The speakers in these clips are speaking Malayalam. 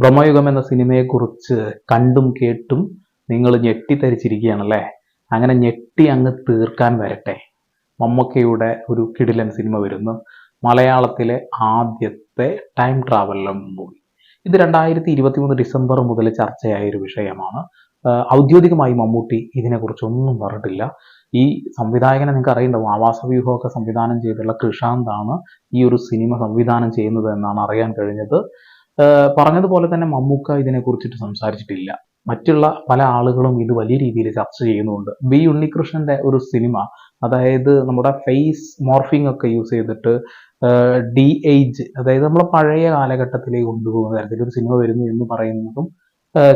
ബ്രഹ്മയുഗം എന്ന സിനിമയെക്കുറിച്ച് കണ്ടും കേട്ടും നിങ്ങൾ ഞെട്ടിത്തരിച്ചിരിക്കുകയാണല്ലേ? അങ്ങനെ ഞെട്ടി അങ്ങ് തീർക്കാൻ വരട്ടെ. മമ്മക്കയുടെ ഒരു കിടിലൻ സിനിമ വരുന്നു. മലയാളത്തിലെ ആദ്യത്തെ ടൈം ട്രാവലർ മൂവി ഇത് രണ്ടായിരത്തി ഇരുപത്തി മൂന്ന് ഡിസംബർ മുതൽ ചർച്ചയായ ഒരു വിഷയമാണ് ഔദ്യോഗികമായി മമ്മൂട്ടി ഇതിനെക്കുറിച്ചൊന്നും പറഞ്ഞിട്ടില്ല. ഈ സംവിധായകനെ നിങ്ങൾക്ക് അറിയണ്ടാവും. ആവാസ വ്യൂഹമൊക്കെ സംവിധാനം ചെയ്തിട്ടുള്ള കൃഷാന്താണ് ഈ ഒരു സിനിമ സംവിധാനം ചെയ്യുന്നത് എന്നാണ് അറിയാൻ കഴിഞ്ഞത്. പറഞ്ഞതുപോലെ തന്നെ മമ്മൂക്ക ഇതിനെക്കുറിച്ചിട്ട് സംസാരിച്ചിട്ടില്ല. മറ്റുള്ള പല ആളുകളും ഇത് വലിയ രീതിയിൽ ചർച്ച ചെയ്യുന്നുണ്ട്. വി ഉണ്ണികൃഷ്ണന്റെ ഒരു സിനിമ അതായത് നമ്മുടെ ഫേസ് മോർഫിംഗ് ഒക്കെ യൂസ് ചെയ്തിട്ട് ഡി ഏജ് അതായത് നമ്മളെ പഴയ കാലഘട്ടത്തിലേക്ക് കൊണ്ടുപോകുന്ന തരത്തിൽ ഒരു സിനിമ വരുന്നു എന്ന് പറയുന്നതും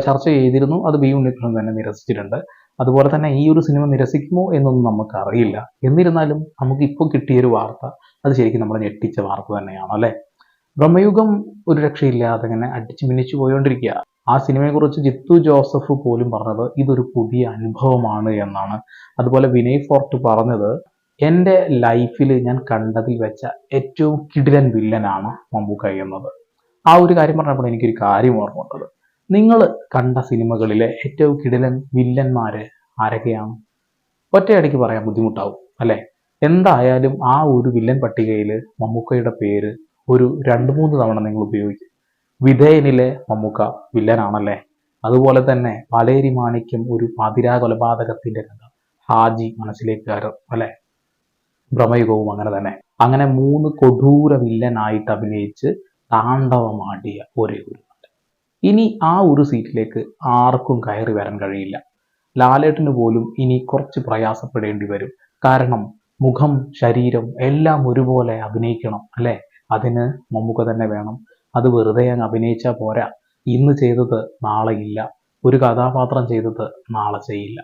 ചർച്ച ചെയ്തിരുന്നു. അത് ബി ഉണ്ണികൃഷ്ണൻ തന്നെ നിരസിച്ചിട്ടുണ്ട്. അതുപോലെ തന്നെ ഈ ഒരു സിനിമ നിരസിക്കുമോ എന്നൊന്നും നമുക്ക് അറിയില്ല എന്നിരുന്നാലും നമുക്ക് ഇപ്പോൾ കിട്ടിയൊരു വാർത്ത അത് ശരിക്കും നമ്മളെ ഞെട്ടിച്ച വാർത്ത തന്നെയാണ് അല്ലേ ബ്രഹ്മയുഗം ഒരു രക്ഷയില്ലാതെ ഇങ്ങനെ അടിച്ചു മിന്നിച്ചു പോയോണ്ടിരിക്കുക ആ സിനിമയെക്കുറിച്ച് ജിത്തു ജോസഫ് പോലും പറഞ്ഞത് ഇതൊരു പുതിയ അനുഭവമാണ് എന്നാണ്. അതുപോലെ വിനയ് ഫോർട്ട് പറഞ്ഞത് എന്റെ ലൈഫിൽ ഞാൻ കണ്ടതിൽ വെച്ച ഏറ്റവും കിടിലൻ വില്ലനാണ് മമ്മൂക്ക എന്നത്. ആ ഒരു കാര്യം പറഞ്ഞപ്പോൾ എനിക്കൊരു കാര്യം ഓർമ്മ വന്നത് നിങ്ങൾ കണ്ട സിനിമകളിലെ ഏറ്റവും കിടിലൻ വില്ലന്മാര് ആരൊക്കെയാണ്? ഒറ്റയടിക്ക് പറയാൻ ബുദ്ധിമുട്ടാവും അല്ലെ? എന്തായാലും ആ ഒരു വില്ലൻ പട്ടികയിൽ മമ്മൂക്കയുടെ പേര് ഒരു രണ്ട് മൂന്ന് തവണ നിങ്ങൾ ഉപയോഗിക്കും. വിധേയനിലെ മമ്മൂക്ക വില്ലനാണല്ലേ? അതുപോലെ തന്നെ പലേരി മാണിക്യം ഒരു പതിരാ കൊലപാതകത്തിന്റെ കഥ. ഹാജി മനസ്സിലേക്ക് കയറും അല്ലെ? ഭ്രമയുഗവും അങ്ങനെ തന്നെ. അങ്ങനെ മൂന്ന് കൊടൂര വില്ലനായിട്ട് അഭിനയിച്ച് താണ്ഡവമാടിയ ഒരേ ഒരു ഇനി ആ ഒരു സീറ്റിലേക്ക് ആർക്കും കയറി വരാൻ കഴിയില്ല. ലാലേട്ടന് പോലും ഇനി കുറച്ച് പ്രയാസപ്പെടേണ്ടി വരും. കാരണം മുഖം ശരീരം എല്ലാം ഒരുപോലെ അഭിനയിക്കണം അല്ലെ? അതിന് മമ്മൂക്ക തന്നെ വേണം. അത് വെറുതെ അങ്ങ് അഭിനയിച്ചാൽ പോരാ. ഇന്ന് ചെയ്തത് നാളെ ഇല്ല. ഒരു കഥാപാത്രം ചെയ്തത് നാളെ ചെയ്യില്ല.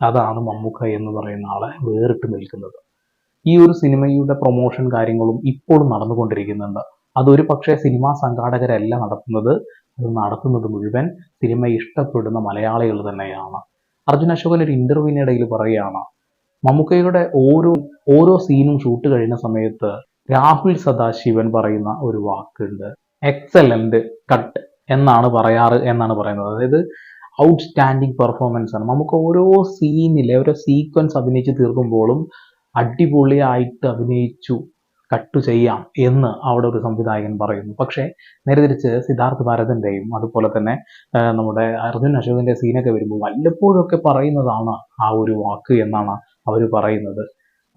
അതാണ് മമ്മൂക്ക എന്ന് പറയുന്ന ആളെ വേറിട്ട് നിൽക്കുന്നത്. ഈ ഒരു സിനിമയുടെ പ്രൊമോഷൻ കാര്യങ്ങളും ഇപ്പോഴും നടന്നുകൊണ്ടിരിക്കുന്നുണ്ട്. അതൊരു പക്ഷേ സിനിമാ സംഘാടകരല്ല നടത്തുന്നത്. അത് നടത്തുന്നത് മുഴുവൻ സിനിമ ഇഷ്ടപ്പെടുന്ന മലയാളികൾ തന്നെയാണ്. അർജുൻ അശോകൻ ഒരു ഇന്റർവ്യൂവിനിടയിൽ പറയുകയാണ് മമ്മൂക്കയുടെ ഓരോ ഓരോ സീനും ഷൂട്ട് കഴിയുന്ന സമയത്ത് രാഹുൽ സദാശിവൻ പറയുന്ന ഒരു വാക്കുണ്ട്. എക്സലന്റ് കട്ട് എന്നാണ് പറയാറ് എന്നാണ് പറയുന്നത്. അതായത് ഔട്ട്സ്റ്റാൻഡിങ് പെർഫോമൻസ് ആണ്. നമുക്ക് ഓരോ സീനിലെ ഓരോ സീക്വൻസ് അഭിനയിച്ച് തീർക്കുമ്പോഴും അടിപൊളിയായിട്ട് അഭിനയിച്ചു കട്ട് ചെയ്യാം എന്ന് അവിടെ ഒരു സംവിധായകൻ പറയുന്നു. പക്ഷേ നേരെ തിരിച്ച് സിദ്ധാർത്ഥ് ഭാരതന്റെയും അതുപോലെ തന്നെ നമ്മുടെ അർജുൻ അശോകന്റെ സീനൊക്കെ വരുമ്പോൾ വല്ലപ്പോഴൊക്കെ പറയുന്നതാണ് ആ ഒരു വാക്ക് എന്നാണ് അവർ പറയുന്നത്.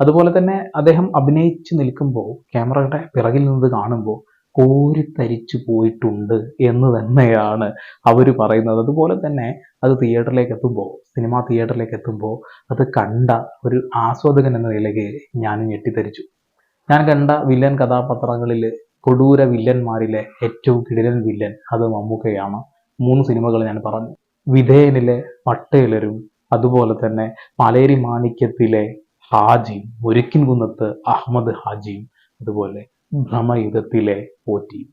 അതുപോലെ തന്നെ അദ്ദേഹം അഭിനയിച്ച് നിൽക്കുമ്പോൾ ക്യാമറയുടെ പിറകിൽ നിന്ന് കാണുമ്പോൾ കോരിത്തരിച്ചു പോയിട്ടുണ്ട് എന്ന് തന്നെയാണ് അവർ പറയുന്നത്. അതുപോലെ തന്നെ അത് തിയേറ്ററിലേക്ക് എത്തുമ്പോൾ സിനിമാ തിയേറ്ററിലേക്ക് എത്തുമ്പോൾ അത് കണ്ട ഒരു ആസ്വാദകൻ എന്ന നിലയ്ക്ക് ഞാൻ ഞെട്ടിത്തരിച്ചു. ഞാൻ കണ്ട വില്ലൻ കഥാപാത്രങ്ങളിൽ കൊടൂര വില്ലന്മാരിലെ ഏറ്റവും കിടിലൻ വില്ലൻ അത് മമ്മൂക്കയാണ്. മൂന്ന് സിനിമകൾ ഞാൻ പറഞ്ഞു. വിധേയനിലെ പട്ടേലരും അതുപോലെ തന്നെ മലേരി മാണിക്യത്തിലെ ഹാജിയും മുരിക്കിൻ കുന്നത്ത് അഹമ്മദ് ഹാജിയും അതുപോലെ ഭ്രമയുഗത്തിലെ പോറ്റിയും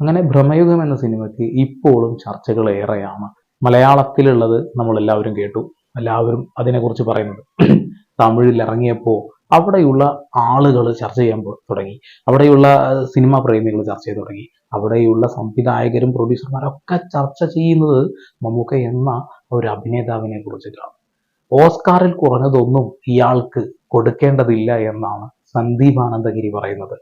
അങ്ങനെ ഭ്രമയുഗം എന്ന സിനിമയ്ക്ക് ഇപ്പോഴും ചർച്ചകൾ ഏറെയാണ്. മലയാളത്തിലുള്ളത് നമ്മൾ എല്ലാവരും കേട്ടു. എല്ലാവരും അതിനെക്കുറിച്ച് പറയുന്നത്. തമിഴിൽ ഇറങ്ങിയപ്പോൾ അവിടെയുള്ള ആളുകൾ ചർച്ച ചെയ്യാൻ തുടങ്ങി. അവിടെയുള്ള സിനിമാ പ്രേമികൾ ചർച്ച ചെയ്ത് തുടങ്ങി. അവിടെയുള്ള സംവിധായകരും പ്രൊഡ്യൂസർമാരൊക്കെ ചർച്ച ചെയ്യുന്നത് മമ്മൂക്ക എന്ന ഒരു അഭിനേതാവിനെ കുറിച്ചിട്ടാണ്. ഓസ്കാറിൽ കുറഞ്ഞതൊന്നും ഇയാൾക്ക് കൊടുക്കേണ്ടതില്ല എന്നാണ് സന്ദീപ് ആനന്ദഗിരി പറയുന്നത്.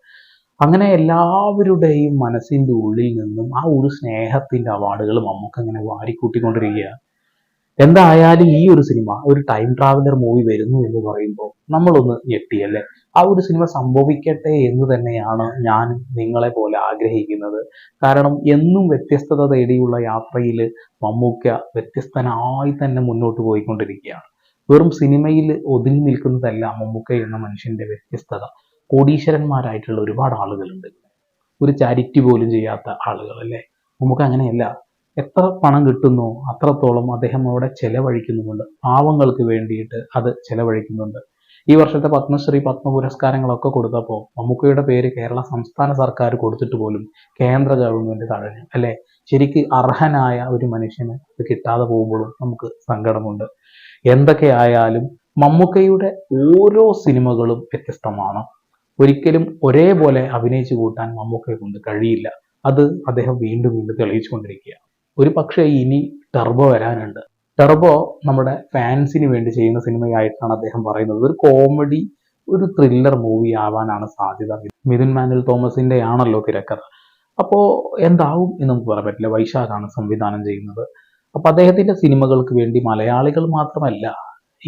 അങ്ങനെ എല്ലാവരുടെയും മനസ്സിന്റെ ഉള്ളിൽ നിന്നും ആ ഒരു സ്നേഹത്തിന്റെ അവാർഡുകൾ നമുക്ക് അങ്ങനെ വാരിക്കൂട്ടിക്കൊണ്ടിരിക്കുകയാണ്. എന്തായാലും ഈ ഒരു സിനിമ ഒരു ടൈം ട്രാവലർ മൂവി വരുന്നു എന്ന് പറയുമ്പോൾ നമ്മളൊന്ന് ഞെട്ടിയല്ലേ? ആ ഒരു സിനിമ സംഭവിക്കട്ടെ എന്ന് തന്നെയാണ് ഞാൻ നിങ്ങളെ പോലെ ആഗ്രഹിക്കുന്നത്. കാരണം എന്നും വ്യത്യസ്തത തേടിയുള്ള യാത്രയിൽ മമ്മൂക്ക വ്യത്യസ്തനായി തന്നെ മുന്നോട്ട് പോയിക്കൊണ്ടിരിക്കുകയാണ്. വെറും സിനിമയിൽ ഒതുങ്ങി നിൽക്കുന്നതല്ല മമ്മൂക്ക എന്ന മനുഷ്യന്റെ വ്യത്യസ്തത. കോടീശ്വരന്മാരായിട്ടുള്ള ഒരുപാട് ആളുകളുണ്ട്. ഒരു ചാരിറ്റി പോലും ചെയ്യാത്ത ആളുകൾ അല്ലേ? നമുക്ക് അങ്ങനെയല്ല. എത്ര പണം കിട്ടുന്നു അത്രത്തോളം അദ്ദേഹം അവിടെ ചെലവഴിക്കുന്നുമുണ്ട്. പാവങ്ങൾക്ക് വേണ്ടിയിട്ട് അത് ചെലവഴിക്കുന്നുണ്ട്. ഈ വർഷത്തെ പത്മശ്രീ പത്മ പുരസ്കാരങ്ങളൊക്കെ കൊടുത്തപ്പോൾ മമ്മൂക്കയുടെ പേര് കേരള സംസ്ഥാന സർക്കാർ കൊടുത്തിട്ട് പോലും കേന്ദ്ര ഗവൺമെന്റ് തഴഞ്ഞു അല്ലെ? ശരിക്ക് അർഹനായ ഒരു മനുഷ്യന് ഇത് കിട്ടാതെ പോകുമ്പോഴും നമുക്ക് സങ്കടമുണ്ട്. എന്തൊക്കെ ആയാലും മമ്മൂക്കയുടെ ഓരോ സിനിമകളും വ്യത്യസ്തമാണ്. ഒരിക്കലും ഒരേപോലെ അഭിനയിച്ചു കൂട്ടാൻ മമ്മൂക്കയെ കൊണ്ട് കഴിയില്ല. അത് അദ്ദേഹം വീണ്ടും വീണ്ടും തെളിയിച്ചുകൊണ്ടിരിക്കുക ഒരു പക്ഷേ ഇനി ടർബോ വരാനുണ്ട്. ടെർബോ നമ്മുടെ ഫാൻസിന് വേണ്ടി ചെയ്യുന്ന സിനിമയായിട്ടാണ് അദ്ദേഹം പറയുന്നത്. ഒരു കോമഡി ഒരു ത്രില്ലർ മൂവി ആവാനാണ് സാധ്യത. മിഥുൻ മാനുൽ തോമസിന്റെ ആണല്ലോ തിരക്കഥ. അപ്പോൾ എന്താവും എന്ന് നമുക്ക് പറയാൻ പറ്റില്ല. വൈശാഖാണ് സംവിധാനം ചെയ്യുന്നത്. അപ്പോൾ അദ്ദേഹത്തിന്റെ സിനിമകൾക്ക് വേണ്ടി മലയാളികൾ മാത്രമല്ല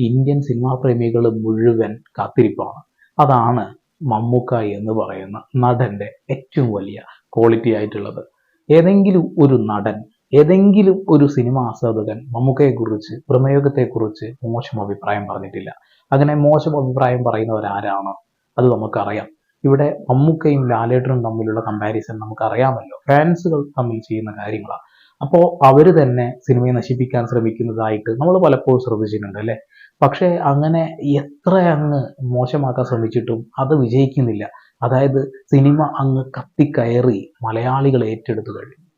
ഇന്ത്യൻ സിനിമാ പ്രേമികൾ മുഴുവൻ കാത്തിരിപ്പാണ്. അതാണ് മമ്മൂക്ക എന്ന് പറയുന്ന നടന്റെ ഏറ്റവും വലിയ ക്വാളിറ്റി ആയിട്ടുള്ളത്. ഏതെങ്കിലും ഒരു നടൻ ഏതെങ്കിലും ഒരു സിനിമ ആസ്വാദകൻ മമ്മൂക്കയെക്കുറിച്ച് പ്രമേയോഗത്തെക്കുറിച്ച് മോശം അഭിപ്രായം പറഞ്ഞിട്ടില്ല. അങ്ങനെ മോശം അഭിപ്രായം പറയുന്നവരാരാണ്? അത് നമുക്കറിയാം. ഇവിടെ മമ്മൂക്കയും ലാലേട്ടനും തമ്മിലുള്ള കമ്പാരിസൺ നമുക്കറിയാമല്ലോ. ഫാൻസുകൾ തമ്മിൽ ചെയ്യുന്ന കാര്യങ്ങളാണ്. അപ്പോൾ അവർ തന്നെ സിനിമയെ നശിപ്പിക്കാൻ ശ്രമിക്കുന്നതായിട്ട് നമ്മൾ പലപ്പോഴും ശ്രദ്ധിച്ചിട്ടുണ്ട് അല്ലേ? പക്ഷേ അങ്ങനെ എത്ര അങ്ങ് മോശമാക്കാൻ ശ്രമിച്ചിട്ടും അത് വിജയിക്കുന്നില്ല. അതായത് സിനിമ അങ്ങ് കത്തിക്കയറി മലയാളികൾ ഏറ്റെടുത്തു കഴിഞ്ഞു.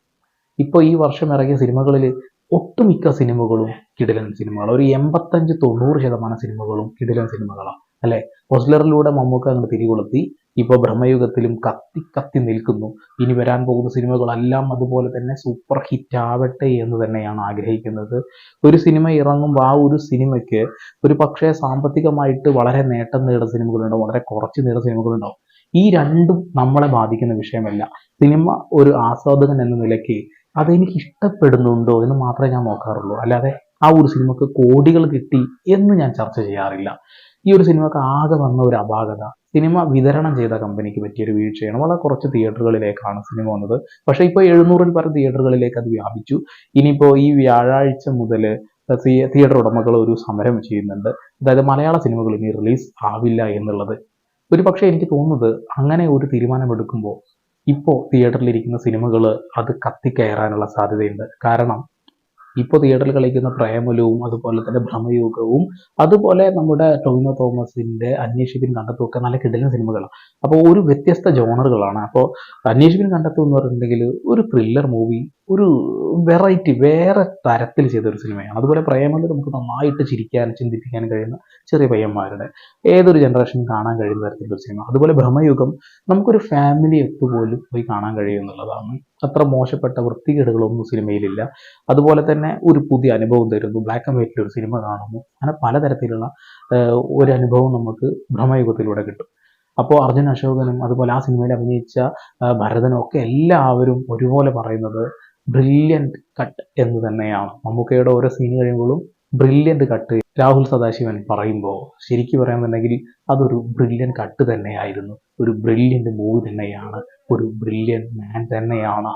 ഇപ്പോൾ ഈ വർഷം ഇറങ്ങിയ സിനിമകളിൽ ഒട്ടുമിക്ക സിനിമകളും കിടിലൻ സിനിമകൾ ഒരു എൺപത്തഞ്ച് തൊണ്ണൂറ് ശതമാനം സിനിമകളും കിടിലൻ സിനിമകളാണ്. അല്ലെ? ഹോസ്ലറിലൂടെ മമ്മൂക്ക അങ്ങോട്ട് തിരികൊളുത്തി. ഇപ്പോൾ ബ്രഹ്മയുഗത്തിലും കത്തി കത്തി നിൽക്കുന്നു. ഇനി വരാൻ പോകുന്ന സിനിമകളെല്ലാം അതുപോലെ തന്നെ സൂപ്പർ ഹിറ്റ് ആവട്ടെ എന്ന് തന്നെയാണ് ആഗ്രഹിക്കുന്നത്. ഒരു സിനിമ ഇറങ്ങുമ്പോൾ ആ ഒരു സിനിമയ്ക്ക് ഒരു പക്ഷേ സാമ്പത്തികമായിട്ട് വളരെ നേട്ടം നേടുന്ന സിനിമകളുണ്ടാവും. വളരെ കുറച്ച് നേടുന്ന സിനിമകളുണ്ടാവും. ഈ രണ്ടും നമ്മളെ ബാധിക്കുന്ന വിഷയമല്ല. സിനിമ ഒരു ആസ്വാദകൻ എന്ന നിലയ്ക്ക് അതെനിക്ക് ഇഷ്ടപ്പെടുന്നുണ്ടോ എന്ന് മാത്രമേ ഞാൻ നോക്കാറുള്ളൂ. അല്ലാതെ ആ ഒരു സിനിമക്ക് കോടികൾ കിട്ടി എന്ന് ഞാൻ ചർച്ച ചെയ്യാറില്ല. ഈ ഒരു സിനിമക്ക് ആകെ വന്ന ഒരു അപാകത സിനിമ വിതരണം ചെയ്ത കമ്പനിക്ക് പറ്റിയൊരു വീഴ്ചയാണ്. വളരെ കുറച്ച് തിയേറ്ററുകളിലേക്കാണ് സിനിമ വന്നത്. പക്ഷേ ഇപ്പോൾ എഴുന്നൂറിൽ പരം തിയേറ്ററുകളിലേക്ക് അത് വ്യാപിച്ചു. ഇനിയിപ്പോൾ ഈ വ്യാഴാഴ്ച മുതൽ തിയേറ്റർ ഉടമകൾ ഒരു സമരം ചെയ്യുന്നുണ്ട്. അതായത് മലയാള സിനിമകൾ ഇനി റിലീസ് ആവില്ല എന്നുള്ളത്. ഒരു പക്ഷേ എനിക്ക് തോന്നുന്നത് അങ്ങനെ ഒരു തീരുമാനമെടുക്കുമ്പോൾ ഇപ്പോൾ തിയേറ്ററിലിരിക്കുന്ന സിനിമകൾ അത് കത്തിക്കയറാനുള്ള സാധ്യതയുണ്ട്. കാരണം ഇപ്പോൾ തിയേറ്ററിൽ കളിക്കുന്ന പ്രേമലവും അതുപോലെ തന്നെ ഭ്രമയുഗവും അതുപോലെ നമ്മുടെ ടൊവിനോ തോമസിന്റെ അന്വേഷിപ്പിൻ കണ്ടെത്തും ഒക്കെ നല്ല കിടലൻ സിനിമകളാണ് അപ്പോൾ ഒരു വ്യത്യസ്ത ജോണറുകളാണ് അപ്പോൾ അന്വേഷിപ്പിൻ കണ്ടെത്തും എന്ന് പറഞ്ഞിട്ടുണ്ടെങ്കിൽ ഒരു ത്രില്ലർ മൂവി ഒരു വെറൈറ്റി വേറെ തരത്തിൽ ചെയ്തൊരു സിനിമയാണ് അതുപോലെ പ്രേമത്തിൽ നമുക്ക് നന്നായിട്ട് ചിരിക്കാൻ ചിന്തിപ്പിക്കാൻ കഴിയുന്ന ചെറിയ പയ്യന്മാരുടെ ഏതൊരു ജനറേഷനും കാണാൻ കഴിയുന്ന തരത്തിലുള്ള സിനിമ അതുപോലെ ഭ്രമയുഗം നമുക്കൊരു ഫാമിലി പോലും പോയി കാണാൻ കഴിയുമെന്നുള്ളതാണ് അത്ര മോശപ്പെട്ട വൃത്തികേടുകളൊന്നും സിനിമയിലില്ല അതുപോലെ തന്നെ ഒരു പുതിയ അനുഭവം തരുന്നു. ബ്ലാക്ക് ആൻഡ് വൈറ്റിൽ ഒരു സിനിമ കാണുന്നു. അങ്ങനെ പലതരത്തിലുള്ള ഒരു അനുഭവം നമുക്ക് ഭ്രമയുഗത്തിലൂടെ കിട്ടും. അപ്പോൾ അർജുൻ അശോകനും അതുപോലെ ആ സിനിമയിൽ അഭിനയിച്ച ഭരതനും ഒക്കെ എല്ലാവരും ഒരുപോലെ പറയുന്നത് ബ്രില്യന്റ് കട്ട് എന്ന് തന്നെയാണ്. മമ്മൂക്കയുടെ ഓരോ സീൻ കഴിയുമ്പോഴും ബ്രില്യന്റ് കട്ട് രാഹുൽ സദാശിവൻ പറയുമ്പോൾ ശരിക്കും പറയാമെന്നുണ്ടെങ്കിൽ അതൊരു ബ്രില്യൻ കട്ട് തന്നെയായിരുന്നു. ഒരു ബ്രില്യന്റ് മൂവി തന്നെയാണ്. ഒരു ബ്രില്യൻ മാൻ തന്നെയാണ്